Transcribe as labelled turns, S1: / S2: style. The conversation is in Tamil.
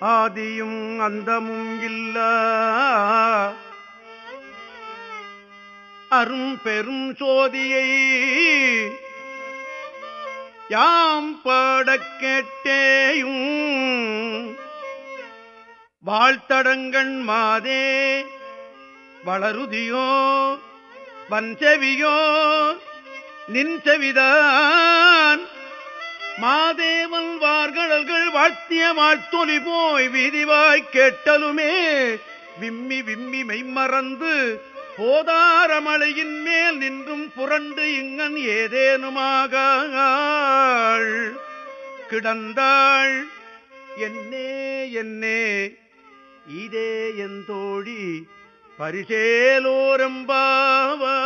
S1: ஆதியும் அந்தமும் இல்ல. அரும் பெரும் சோதியை யாம் பாடக் கேட்டேயும். வாழ்த்தடங்கண் மாதே வளருதியோ வன்செவியோ நின்செவிதான் மாதேவன் வார்கடல்கள் வாழ்த்திய மாழ்த்தொலி போய் விதிவாய் கேட்டலுமே. விம்மி விம்மி மெய்மறந்து போதாரமலையின் மேல் நின்றும் புரண்டு இங்கன் ஏதேனுமாக கிடந்தாள் என்னே என்னே இதே என் தோழி பரிசேலோரம்பாவா